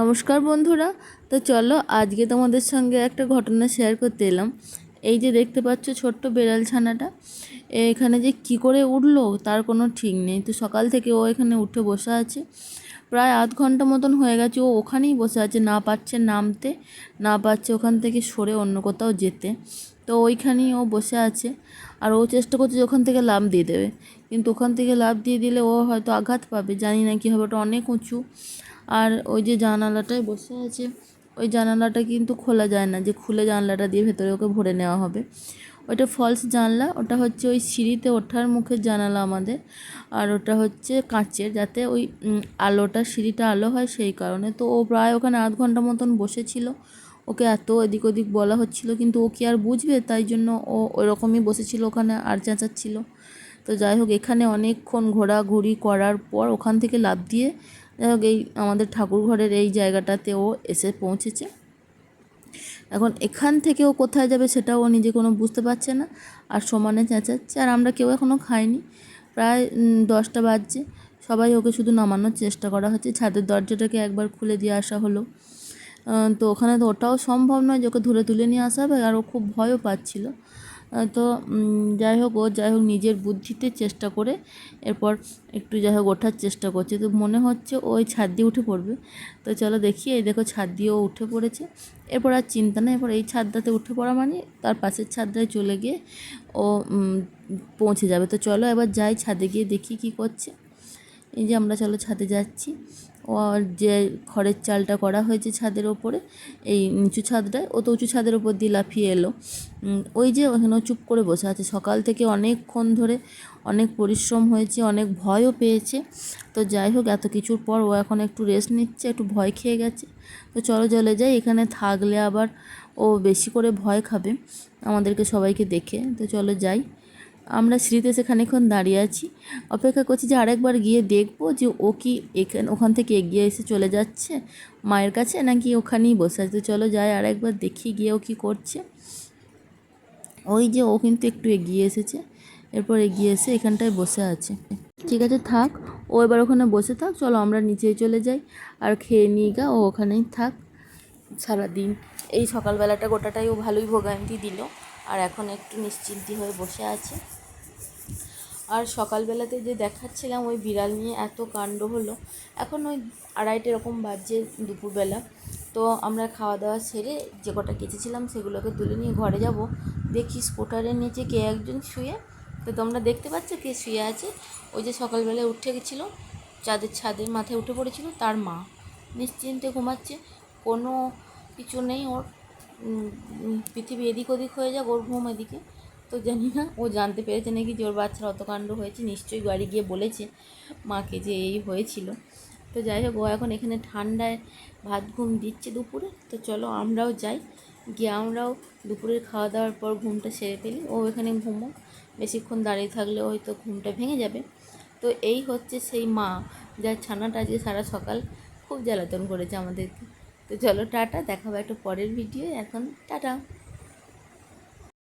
নমস্কার বন্ধুরা। তো চলো আজকে তোমাদের সঙ্গে একটা ঘটনা শেয়ার করতে এলাম। এই যে দেখতে পাচ্ছ ছোট্ট বেড়াল ছানাটা এখানে যে কি করে উঠল তার কোনো ঠিক নেই। তো সকাল থেকে ও এখানে উঠে বসে আছে। প্রায় আধ ঘণ্টা মতন হয়ে গেছে ও ওখানেই বসে আছে, না পাচ্ছে নামতে, না পাচ্ছে ওখান থেকে সরে অন্য কোথাও যেতে। তো ওইখানেই ও বসে আছে আর ও চেষ্টা করছে ওখান থেকে লাভ দিয়ে দেবে। কিন্তু ওখান থেকে লাভ দিয়ে দিলে ও হয়তো আঘাত পাবে, জানি না কী হবে, ওটা অনেক উঁচু। আর ওই যে জানালাটায় বসে আছে, ওই জানালাটা কিন্তু খোলা যায় না, যে খুলে জানলাটা দিয়ে ভেতরে ওকে ভরে নেওয়া হবে। ওটা ফলস জানলা, ওটা হচ্ছে ওই সিঁড়িতে ওঠার মুখের জানালা আমাদের, আর ওটা হচ্ছে কাঁচের, যাতে ওই আলোটা, সিঁড়িটা আলো হয় সেই কারণে। তো ও প্রায় ওখানে আধ ঘণ্টা মতন বসেছিল, ওকে এত এদিক ওদিক বলা হচ্ছিল, কিন্তু ও কি আর বুঝবে? তাই জন্য ও ওরকমই বসেছিল ওখানে, আর চেঁচাচ্ছিল। তো যাই হোক, এখানে অনেকক্ষণ ঘোরাঘুরি করার পর ওখান থেকে লাফ দিয়ে যাই এই আমাদের ঠাকুর ঘরের এই জায়গাটাতেও এসে পৌঁছেছে। এখন এখান থেকেও কোথায় যাবে সেটাও ও নিজে কোনো বুঝতে পারছে না। আর সমানে চেঁচাচ্ছে, আর আমরা কেউ এখনও খাইনি। প্রায় দশটা বাজছে। সবাই ওকে শুধু নামানোর চেষ্টা করা হচ্ছে। ছাদের দরজাটাকে একবার খুলে দিয়ে আসা হলো। তো ওখানে তো ওটাও সম্ভব নয় যে ওকে ধরে তুলে নিয়ে আসা হবে। আর ও খুব ভয়ও পাচ্ছিল। তো যাই হোক, ও যাই হোক নিজের বুদ্ধিতে চেষ্টা করে এরপর একটু যাই হোক ওঠার চেষ্টা করছে। তো মনে হচ্ছে ওই ছাদ দিয়ে উঠে পড়বে। তো চলো দেখি, এই দেখো ছাদ দিয়ে ও উঠে পড়েছে। এরপর আর চিন্তা নেই, এরপর এই ছাদটাতে উঠে পড়া মানে তার পাশের ছাদটায় চলে গিয়ে ও পৌঁছে যাবে। তো চলো এবার যাই ছাদে গিয়ে দেখি কি করছে। এই যে আমরা চলো ছাদে যাচ্ছি। ও যে খড়ের চালটা করা হয়েছে ছাদের ওপরে, এই নিচু ছাদটায়, ও তো উঁচু ছাদের ওপর দিয়ে লাফিয়ে এলো। ওই যে ওখানে চুপ করে বসে আছে। সকাল থেকে অনেকক্ষণ ধরে অনেক পরিশ্রম হয়েছে, অনেক ভয়ও পেয়েছে। তো যাই হোক, এত কিছুর পর ও এখন একটু রেস্ট নিচ্ছে, একটু ভয় খেয়ে গেছে। তো চলো চলে যাই, এখানে থাকলে আবার ও বেশি করে ভয় খাবে আমাদেরকে সবাইকে দেখে। তো চলো যাই। আমরা সিঁড়িতে এসে খানিকক্ষণ দাঁড়িয়ে আছি। অপেক্ষা করছি যে আরেকবার গিয়ে দেখব যে ও কি এখানে, ওখান থেকে এগিয়ে এসে চলে যাচ্ছে মায়ের কাছে নাকি ওখানেই বসে আছে। তো চলো যাই, আরেকবার দেখি গিয়ে ও কী করছে। ওই যে ও কিন্তু একটু এগিয়ে এসেছে। এরপর এগিয়ে এসে এখানটায় বসে আছে। ঠিক আছে, থাক। ও এবার ওখানে বসে থাক। চলো আমরা নিচে চলে যাই। আর খেয়ে নিয়ে গা ও ওখানেই থাক সারাদিন। এই সকালবেলাটা গোটাটাই ও ভালোই ভোগান্তি দিল। আর এখন একটু নিশ্চিন্তি হয়ে বসে আছে। আর সকালবেলাতে যে দেখাচ্ছিলাম, ওই বিড়াল নিয়ে এত কাণ্ড হলো। এখন ওই আড়াইটে এরকম বাজছে দুপুরবেলা। তো আমরা খাওয়া দাওয়া সেরে যে কটা কেচেছিলাম সেগুলোকে তুলে নিয়ে ঘরে যাব। দেখি স্কুটারের নিচে কে একজন শুয়ে। তো তোমরা দেখতে পাচ্ছ কে শুয়ে আছে? ওই যে সকালবেলায় উঠে গেছিল, চাঁদের ছাদের মাথায় উঠে পড়েছিল তার মা। নিশ্চিন্তে ঘুমাচ্ছে। কোনো কিছু নেই ওর। পৃথিবী এদিক ওদিক হয়ে যাক ওর ঘুম এদিকে। তো জানি না, ও জানতে পেরেছে নাকি যে ওর বাচ্চার অত কাণ্ড হয়েছে। নিশ্চয়ই বাড়ি গিয়ে বলেছে মাকে যে এই হয়েছিল। তো যাই হোক, ও এখন এখানে ঠান্ডায় ভাত ঘুম দিচ্ছে দুপুরে। তো চলো আমরাও যাই। গিয়ে আমরাও দুপুরের খাওয়া দাওয়ার পর ঘুমটা সেরে ফেলি। ও এখানে ঘুমো বেশিক্ষণ দাঁড়িয়ে থাকলে হয়তো ঘুমটা ভেঙে যাবে। তো এই হচ্ছে সেই মা, যার ছানাটা আজকে সারা সকাল খুব জ্বালাতন করেছে আমাদেরকে। তো চলো টাটা দেখাবো একটা পরের ভিডিও এখন টাটা।